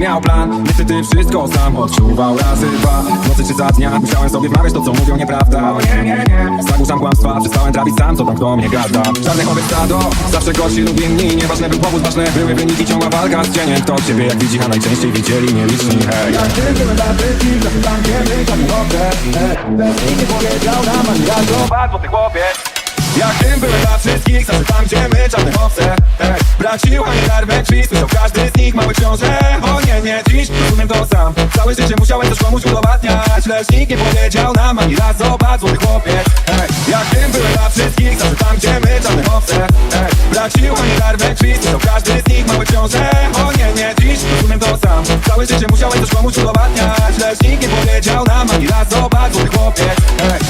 miał plan. Niestety wszystko sam odczuwał razy dwa. W nocy czy za dnia Musiałem sobie wmawiać to co mówią nieprawda. O nie, nie, nie. Zagłuszam kłamstwa Przestałem trafić sam co tam kto mnie gada. Czarnych owiec stado Zawsze gorsi lub inni. Nieważne był powód, ważne były wyniki Ciągła walka z cieniem. Kto ciebie jak widzi, a najczęściej widzieli nieliczni. Hej. Jak ty byłem tak dobrze Nikt nie powiedział nam ani raz Zobacz, bo ty chłopiec jak tym byłem dla wszystkich, zawsze tam gdzie my czarne owce Ej, Braci Juhani, Darwek, Chris, słyszał każdy z nich mały książę. O nie, nie, dziś rozumiem to sam. Całe życie musiałem też komuś udowadniać Lecz nikt nie powiedział nam ani raz, zobacz, złoty chłopiec. Ej, Jak tym byłem dla wszystkich, zawsze tam gdzie my czarne owce Ej, Braci Juhani, Darwek, Chris, słyszał każdy z nich mały książę. O nie, nie, dziś rozumiem to sam. Całe życie musiałem też komuś udowadniać Lecz nikt nie powiedział nam ani raz, zobacz, złoty chłopiec. Ej.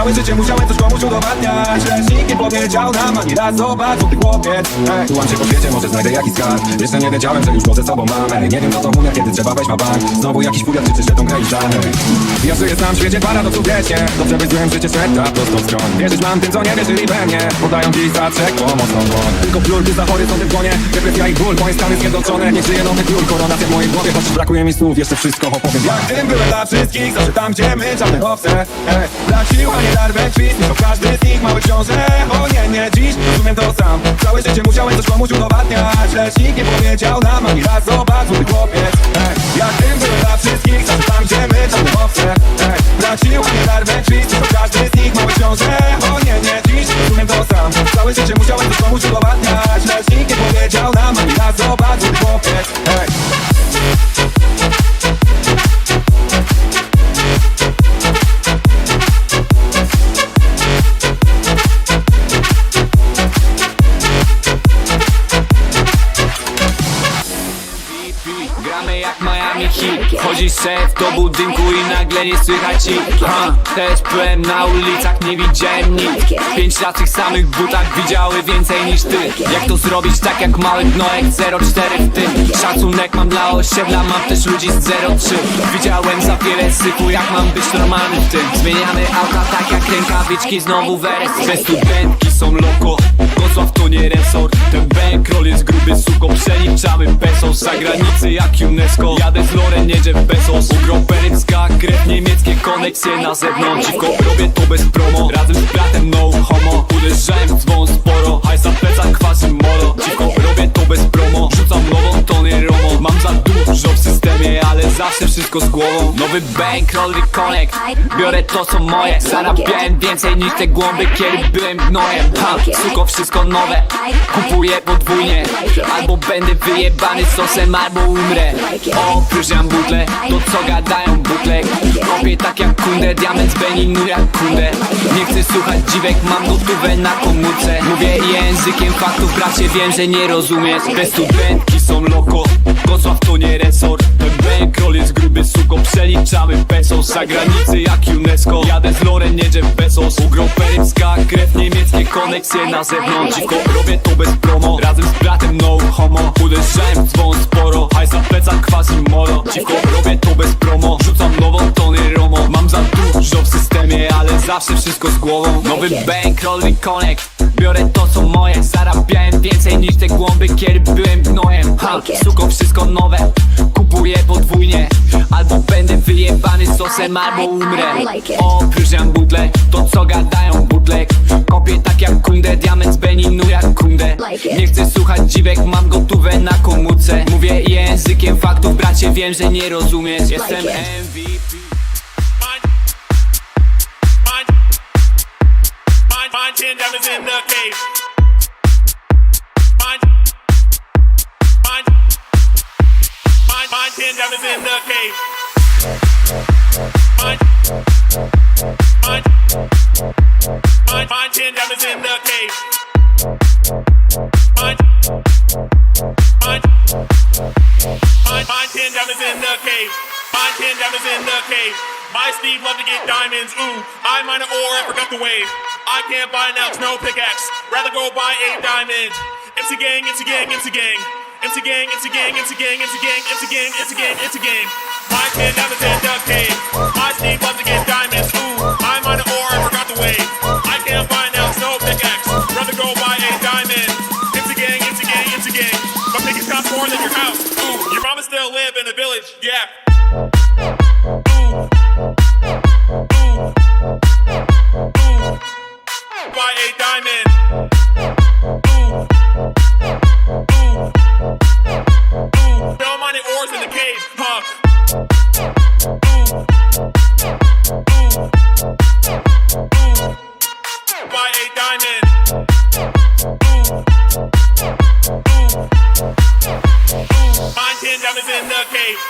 Całe życie musiałem coś komuś udowadniać. Lecz nikt nie powiedział nam ani raz Zobacz, ty chłopiec. Ej, Tułam się po świecie, może znajdę jakiś skarb. Jeszcze nie wiedziałem, że już go ze sobą mam Ej, Nie wiem co to umie, kiedy trzeba wejść na bank. Znowu jakiś furiat krzyczy, że tą grę już dalej Ja żyję sam w świecie paradoksów wiecznie Dobrze złym, życie szepta prosto w stron Wierzysz mam tym, co nie wierzyli we mnie. Podają dziś zaczek pomocną dłoń Tylko gdy za horyzontem dłonie. Depresja i ból, moje stany zjednoczone. Nie żyje nowy piór, koronacja w mojej głowie. Choć brakuje mi słów, jeszcze wszystko opowiem. Jak tym byłem dla wszystkich, zawsze tam gdzie my czarne owce Ej, Braci, a nie darwek, świt, to każdy z nich mały książę. O nie, nie, dziś rozumiem to sam. Całe życie musiałem coś komuś udowadniać Lecz nikt nie powiedział nam ani raz, zobacz, złoty chłopiec. Ej, Jak tym byłem dla wszystkich, zawsze tam gdzie my czarne owce Ej, Braci, a nie darwek, to każdy z nich mały książę. O nie, nie, dziś rozumiem to sam. Całe życie musiałem coś komuś udowadniać Lecz nikt nie powiedział nam ani raz, zobacz, nie słychać ich ha, Też byłem na ulicach, nie widziałem nic. Pięć lat tych samych butach widziały więcej niż ty. Jak to zrobić tak jak mały gnojek? 04 w tym. Szacunek mam dla osiedla, mam też ludzi z 03 Widziałem za wiele syfu, jak mam być normalny w tym. Zmieniamy auta tak jak rękawiczki, znowu weres. Te studentki są loko, Wrocław to nie resort. Ten bankroll jest gruby, suko, przeliczamy pesos Za granicy jak UNESCO. Jadę z Loren, jedzie w Bezos. Ugro perycka, krew niemieckie koneksje na zewnątrz. Dziwko, robię to bez promo. Razem z bratem no homo. Uderzałem dzwon sporo. Hajs na plecach, kwasy molo Dziwko, robię to bez promo. Rzucam nową tonę romo. Mam za dużo w systemie, ale zawsze wszystko z głową. Nowy bankroll, reconnect. Biorę to co moje. Zarabiałem więcej niż te głąby, kiedy byłem gnojem ha, Suko, wszystko nowe. Kupuję Albo będę wyjebany sosem, albo umrę. Opróżniam butle, to co gadają butlek Kopię tak jak kundę, diament z Beninu jak kundę. Nie chcę słuchać dziwek, mam gotówę na komórce. Mówię językiem faktów, bracie, wiem, że nie rozumiesz. Te studentki są loko, Wrocław to nie resort Ten bankroll jest gruby, suko, przeliczamy pesos Za granicy jak UNESCO. Jadę z Loren, jedzie w Bezos. Ugro perycka, krew niemieckie koneksje na zewnątrz. Dziwko, robię to bez promo. Razem z bratem no homo. Uderzałem w dzwon sporo. Hajs na plecach, quasi molo. Dziwko, robię to bez promo. Rzucam nową tonę romo. Mam za dużo w systemie, ale zawsze wszystko z głową. Nowy bankroll, reconnect Biorę to co moje Zarabiałem więcej niż te głąby, kiedy byłem gnojem. Ha, suko, wszystko nowe Kupuję podwójnie. Albo będę wyjebany sosem, albo umrę. Opróżniam butle, to co gadają butlek Kopię tak jak kundę, diament z Beninu jak kundę Nie chcę słuchać dziwek, mam gotówę na komórce. Mówię językiem faktów, bracie, wiem, że nie rozumiesz. Jestem MVP find, ten diamonds in the cave. Find, find, find, find ten diamonds in the cave. Find, find, find, find ten diamonds in the cave. Find, find, find, find ten diamonds in the cave. Find ten diamonds in the cave. My Steve love to get diamonds. Ooh, I mine an ore and forgot the wave. I can't buy an ounce, no pickaxe. Rather go buy eight diamonds. MC gang, MC gang, MC gang. It's a gang, it's a gang, it's a gang, it's a gang, it's a gang, it's a gang, it's a gang. My ten diamonds in the cave. My Steve love to get diamonds. Ooh, I'm on the ore, I forgot the way. I can't find out, no pickaxe. Rather go buy a diamond. It's a gang, it's a gang, it's a gang. But pick cost more than your house. Ooh, your mama still live in the village. Yeah. Ooh. Buy a diamond. Ooh. In the cave, huh? A diamond. Mine ten diamonds in the cave,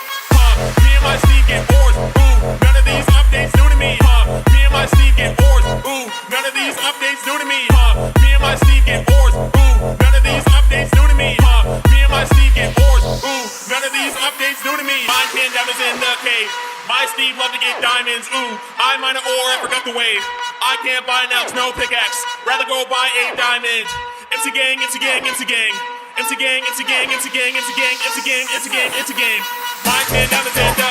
it's a gang, it's a gang, it's a gang, it's a gang, it's a gang, it's a gang, it's a gang, it's a gang. Mike and Alexander.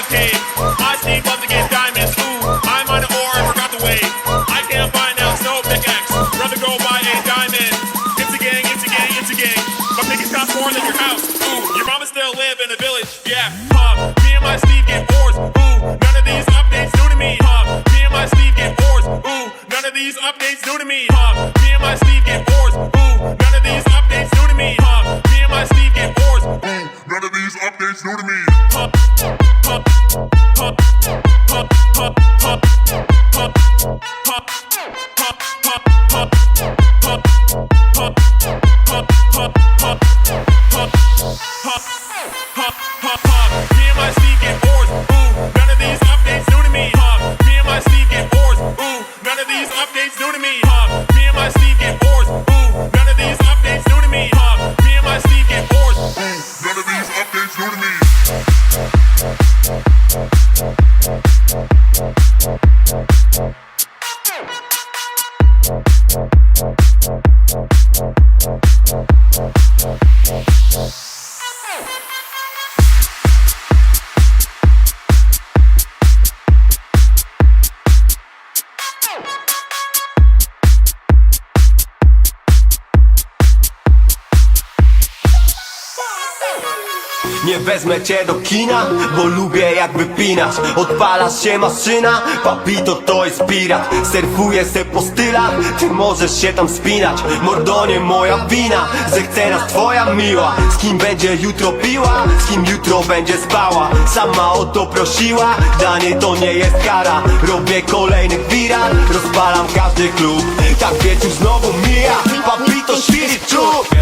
pop, pop. Nie wezmę cię do kina, bo lubię jak wypinasz. Odpalasz się maszyna, papito to jest pirat. Surfuję se po stylach, ty możesz się tam spinać? Mordo nie moja wina, że chce nas twoja miła. Z kim będzie jutro piła, z kim jutro będzie spała. Sama o to prosiła, danie to nie jest kara. Robię kolejny wirat, rozpalam każdy klub. Tak wieczór znowu mija, papito świri czub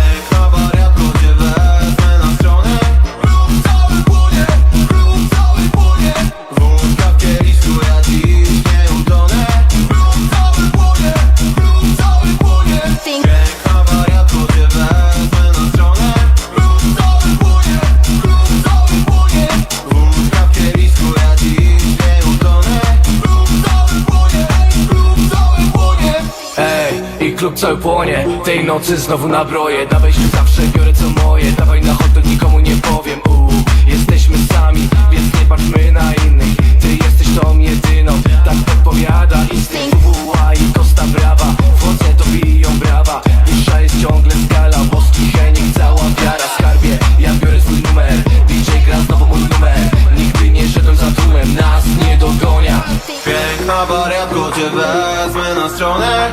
cały płonie. Tej nocy znowu nabroję. Na wejściu zawsze biorę co moje. Dawaj na hot, nikomu nie powiem. Uuu, jesteśmy sami, więc nie patrzmy na innych. Ty jesteś tą jedyną, tak podpowiada instynkt WWA i Costa Brawa Wodze to biją brawa. Wyższa jest ciągle skala Boski Henik, cała wiara Skarbie, ja biorę swój numer DJ gra znowu mój numer. Nigdy nie szedłem za tłumem Nas nie dogonia Piękna wariatko cię na stronę.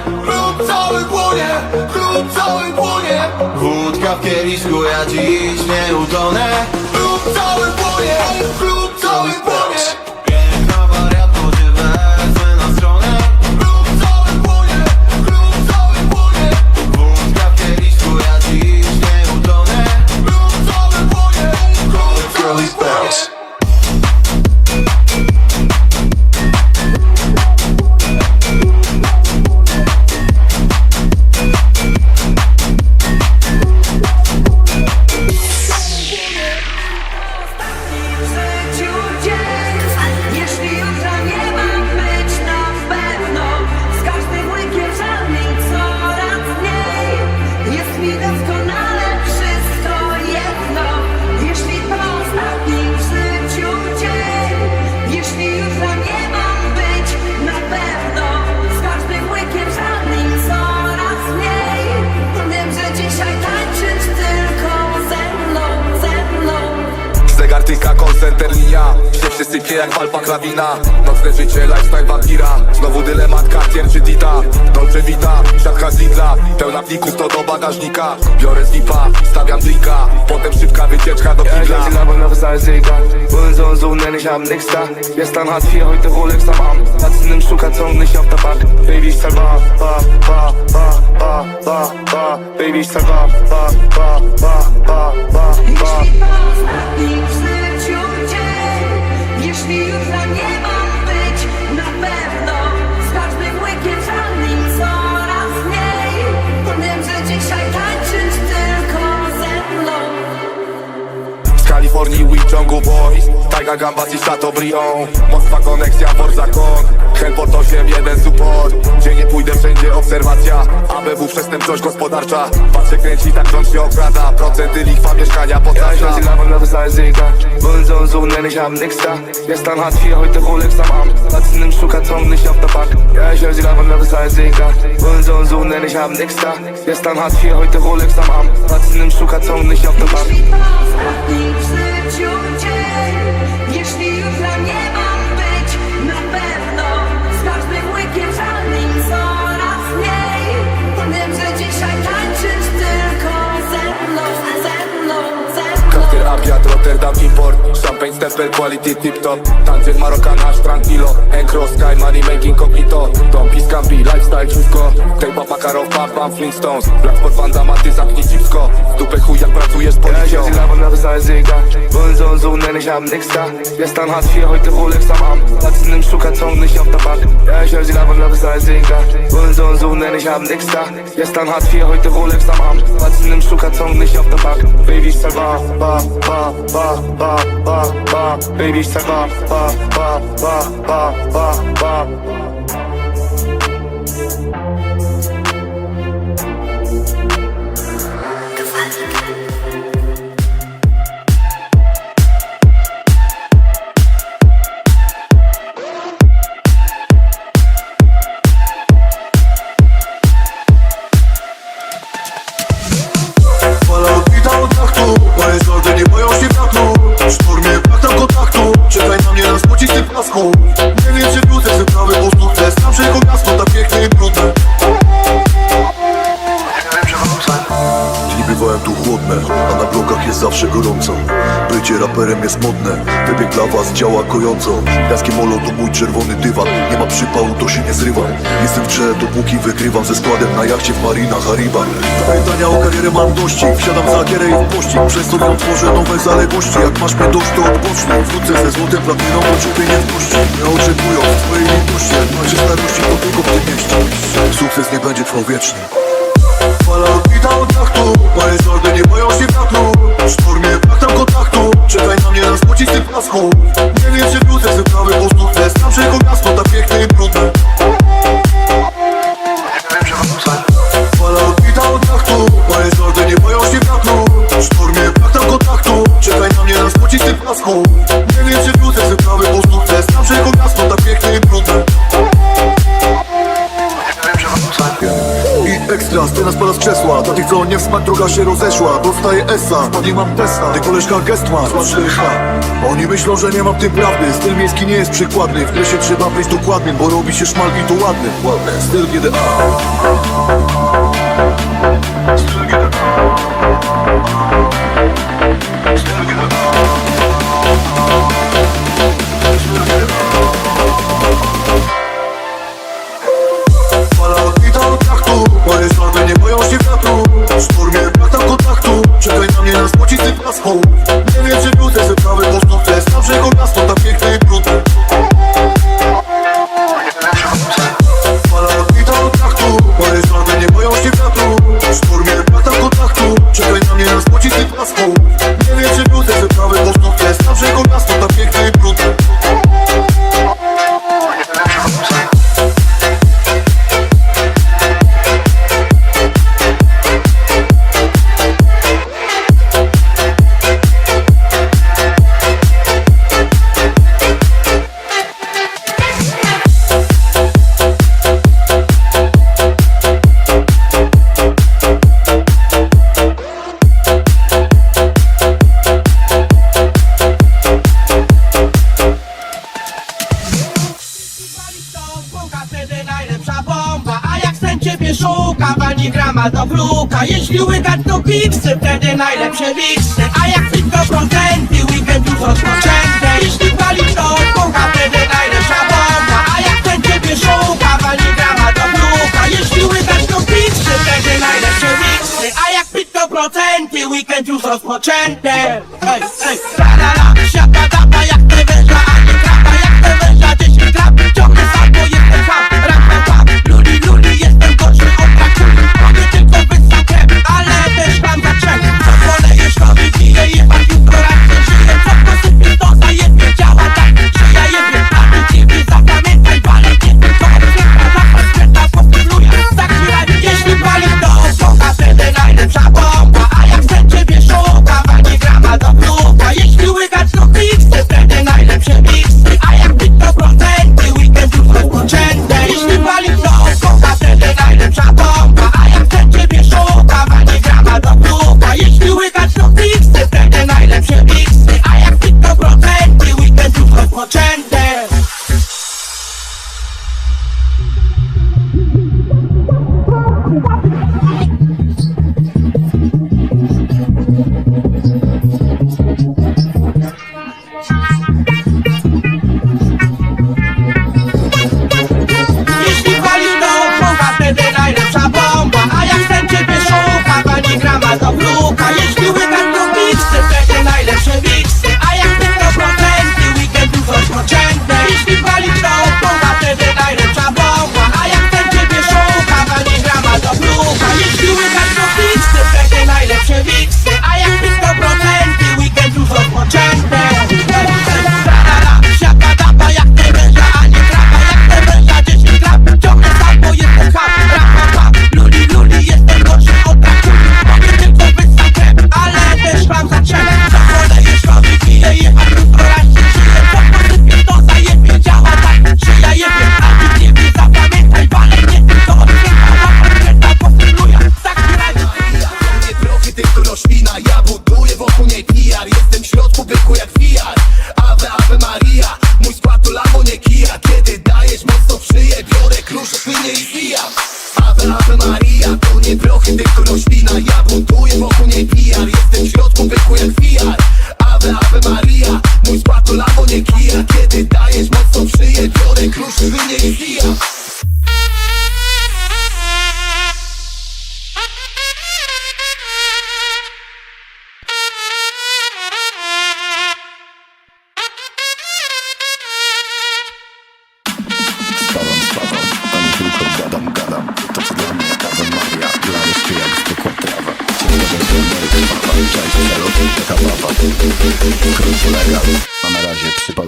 Cały płonie, klub cały płonie. Wódka w kieliszku, ja dziś nie utonę. Klub cały płonie, klub cały jak walpa hrabina Nocne życie, lifestyle wampira Znowu dylemat Cartier czy Dita Dolce Vita, siatka z Lidla Pełna plików to do bagażnika Biorę zipa, stawiam drinka Potem szybka wycieczka do Ja, ich Kidla lasse die Laber auf das egal Wollen so und so nennen, ich hab nix da Gestern Hartz IV, heute Rolex am Arm Platzen im Schuhkarton, nicht auf der Bank Baby, ich zahl bar, bar, bar, bar, bar, bar, bar Baby, ich zahl bar, bar, bar, bar, bar, bar, bar Już mi już nie Kalifornii, Wichongu Boys. Taiga Gambas i Chateaubriand Moskwa koneksja, Forza Con Hellport 8, jeden support. Gdzie nie pójdę, wszędzie obserwacja. ABW, przestępczość gospodarcza. Patrzę kręci, tak rząd się okrada. Procenty, lichwa, mieszkania, Ja, ich das alles egal Wollen so und so nennen, ich hab nix da Gestern Hartz IV, heute Rolex am Arm Platzen im Schuhkarton, nicht auf der Bank Ja, ich die Laber auf das alles egal Wollen so und so nennen, ich hab nix da Gestern Hartz IV, heute Rolex am Arm Platzen im Schuhkarton, nicht auf der Bank 就 Abiat, Rotterdam Import. Champagne Stempel, Quality Tip Top. Tańczyk Marokan, aż tranquilo. Encro, Sky, Money Making Cognito Dom, Piskampi, Lifestyle, wszystko Tejpa, Pakarow, Pam, Flintstones. Black Sport, Fanda, Maty, zamknij W dupę chuj jak pracujesz Ja, policją. lasse die Laber auf das alles egal Wollen so und so nennen, ich hab nix da Gestern Hartz IV, heute Rolex am. Arm Platzen im Schuhkarton, nicht auf der Bank Ja, ich lasse die Laber auf das alles egal Wollen so und so nennen, ich hab nix da Gestern Hartz IV, heute Rolex am. Arm Platzen im Schuhkarton, nicht auf der Bank Baby, ich zahl bar, bar, bar, bar, bar, bar, bar Baby, ich zahl bar, bar, bar, bar, bar, bar, Nie wiem czy wrócę, prawy po Tam że jego miasto tak piękne i brudne Bywają tu chłodne, a na blokach jest zawsze gorąco. Bycie raperem jest modne, wybieg dla was działa kojąco. Jaskie molo to mój czerwony dywan, nie ma przypału to się nie zrywam Jestem w grze dopóki wygrywam ze składem na jachcie w Marina Haribach Pytania o karierę mam dości, wsiadam za gierę i w pościg Przez to tworzę nowe zaległości, jak masz mnie dość to odpocznij Wrócę ze złotem platyną, oczu pieniężności Nie oczekują swojej litości, jak macie starości to tylko w tym mieście. Sukces nie będzie trwał wiecznie Odbita od traktu Moje zoldy nie boją się wiatru. W szturmie brak tam kontaktu. Czekaj na mnie spocisty piasku Nie droga się rozeszła Dostaję esa, spadnie mam Tesla Ty koleżka gest ma, zła 4H Oni myślą, że nie mam tym prawdy. Styl miejski nie jest przykładny. W dresie trzeba być dokładnym Bo robi się szmal i to ładny. Ładny, styl GDA nosotros 80. hey. ey, Hallelujah. I've been up in my It's about.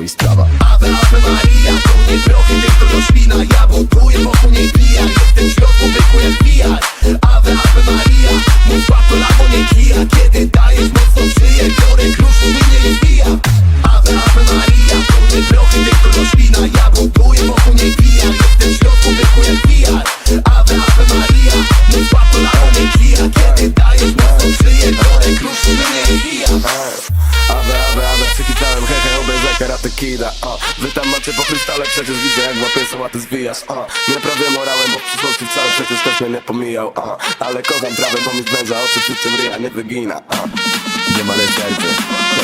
wyjazd. Nie prawie morałem, bo w przyszłości cały przecież też mnie nie pomijał. Ale kocham prawem, bo mi zwęża oczy przy czym ryja nie wygina a. Nie ma serce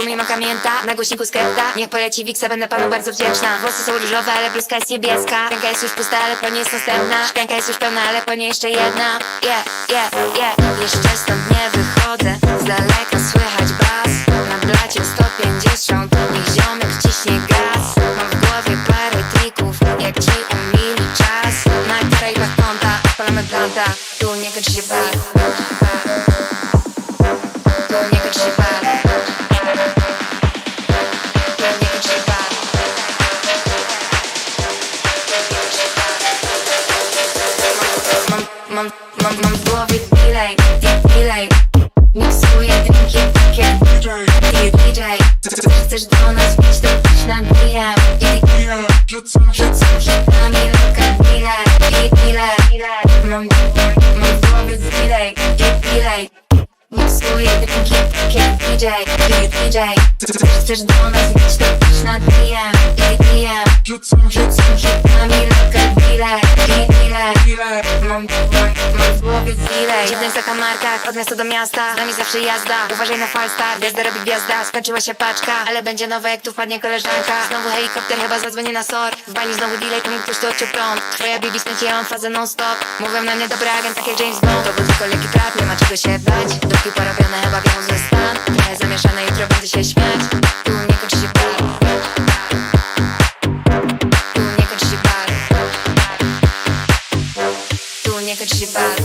nie ma kamięta, na głośniku skepta Niech poleci Wiksa, będę panu bardzo wdzięczna. Włosy są różowe, ale bluzka jest niebieska. Ręka jest już pusta, ale po niej jest następna. Szklanka jest już pełna, ale po niej jeszcze jedna. Yeah, yeah, yeah. Jeszcze stąd nie wychodzę Z daleka słychać Chcesz do wbić, to dealer Mam, mam, mam od miasta do miasta Z nami zawsze jazda, uważaj na falstar Gwiazda robi gwiazda, skończyła się paczka Ale będzie nowe jak tu wpadnie koleżanka. Znowu helikopter, chyba zadzwonię na SOR. W bani znowu delay, to mi ktoś tu odciął prąd. Twoja bibi stęcie, ja mam fazę non stop Mówią na mnie dobry agent, tak jak James Bond. To był tylko lekki trap, nie ma czego się bać. Dupki porobione, chyba zły stan. Trochę zamieszane, jutro będę się śmiać. Tu nie kończy się bar